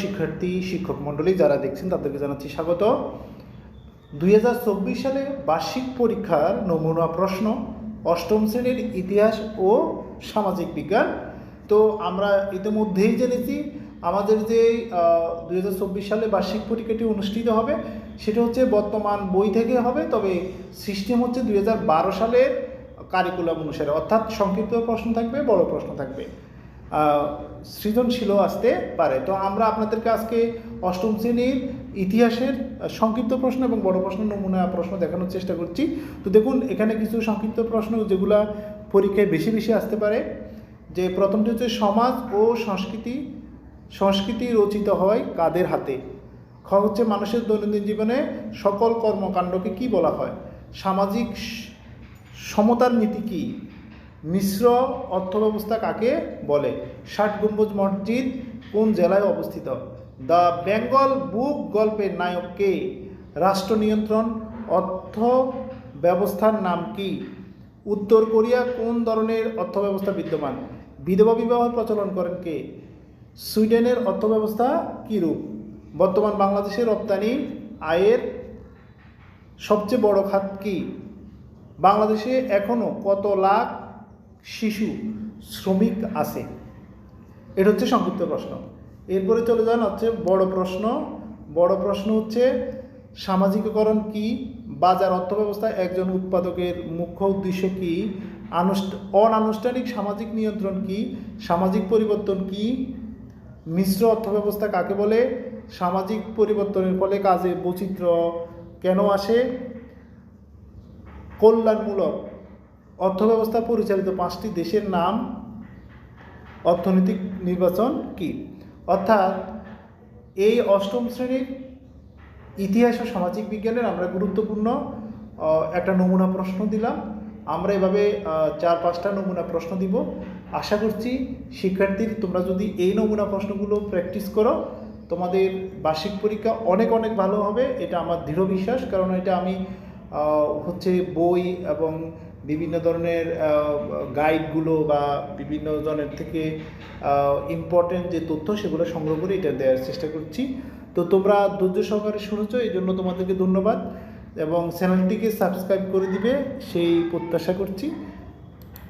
শিক্ষার্থী, শিক্ষক মণ্ডলী যারা দেখছেন তাদেরকে জানাচ্ছি স্বাগত। দুই হাজার চব্বিশ সালে বার্ষিক পরীক্ষার নমুনা প্রশ্ন, অষ্টম শ্রেণির ইতিহাস ও সামাজিক বিজ্ঞান। তো আমরা ইতিমধ্যেই জেনেছি, আমাদের যে দুই হাজার চব্বিশ সালে বার্ষিক পরীক্ষাটি অনুষ্ঠিত হবে, সেটা হচ্ছে বর্তমান বই থেকে হবে, তবে সিস্টেম হচ্ছে দুই হাজার বারো সালের কারিকুলাম অনুসারে। অর্থাৎ সংক্ষিপ্ত প্রশ্ন থাকবে, বড় প্রশ্ন থাকবে। সৃজনশীলও আসতে পারে। তো আমরা আপনাদেরকে আজকে অষ্টম শ্রেণির ইতিহাসের সংক্ষিপ্ত প্রশ্ন এবং বড় প্রশ্ন নমুনা প্রশ্ন দেখানোর চেষ্টা করছি। তো দেখুন, এখানে কিছু সংক্ষিপ্ত প্রশ্ন যেগুলা পরীক্ষায় বেশি বেশি আসতে পারে। যে প্রথমটি হচ্ছে, সমাজ ও সংস্কৃতি সংস্কৃতি রচিত হয় কাদের হাতে? খ হচ্ছে, মানুষের দৈনন্দিন জীবনে সকল কর্মকাণ্ডকে কি বলা হয়? সামাজিক সমতার নীতি কি? মিশ্র অর্থব্যবস্থা কাকে বলে? ষাট গম্বুজ মসজিদ কোন জেলায় অবস্থিত? দ্য বেঙ্গল বুক গল্পের নায়ক কে? রাষ্ট্র নিয়ন্ত্রণ, অর্থ ব্যবস্থার নাম কি? উত্তর কোরিয়া কোন ধরনের অর্থব্যবস্থা বিদ্যমান? বিধবা বিবাহ প্রচলন করেন কে? সুইডেনের অর্থব্যবস্থা কীরূপ? বর্তমান বাংলাদেশের রপ্তানি আয়ের সবচেয়ে বড় খাত কি? বাংলাদেশে এখনও কত লাখ শিশু, শ্রমিক আছে? এটা হচ্ছে সংক্ষিপ্ত প্রশ্ন। এরপরে চলে যান হচ্ছে বড় প্রশ্ন। বড় প্রশ্ন হচ্ছে, সামাজিকীকরণ কি? বাজার অর্থব্যবস্থা একজন উৎপাদকের মুখ্য উদ্দেশ্য কি? অনানুষ্ঠানিক সামাজিক নিয়ন্ত্রণ কি? সামাজিক পরিবর্তন কি? মিশ্র অর্থব্যবস্থা কাকে বলে? সামাজিক পরিবর্তনের ফলে কাজে বৈচিত্র্য কেন আসে? কল্যাণমূলক অর্থব্যবস্থা পরিচালিত পাঁচটি দেশের নাম, অর্থনৈতিক নির্বাচন কি? অর্থাৎ এই অষ্টম শ্রেণির ইতিহাস ও সামাজিক বিজ্ঞানের আমরা গুরুত্বপূর্ণ একটা নমুনা প্রশ্ন দিলাম। আমরা এভাবে চার পাঁচটা নমুনা প্রশ্ন দিব। আশা করছি শিক্ষার্থীর, তোমরা যদি এই নমুনা প্রশ্নগুলো প্র্যাকটিস করো, তোমাদের বার্ষিক পরীক্ষা অনেক অনেক ভালো হবে। এটা আমার দৃঢ় বিশ্বাস, কারণ এটা আমি হচ্ছে বই এবং বিভিন্ন ধরনের গাইডগুলো বা বিভিন্ন জনের থেকে ইম্পর্টেন্ট যে তথ্য সেগুলো সংগ্রহ করে এটা দেওয়ার চেষ্টা করছি। তো তোমরা ধৈর্য সহকারে শুনেছ, এই জন্য তোমাদেরকে ধন্যবাদ এবং চ্যানেলটিকে সাবস্ক্রাইব করে দিবে, সেই প্রত্যাশা করছি।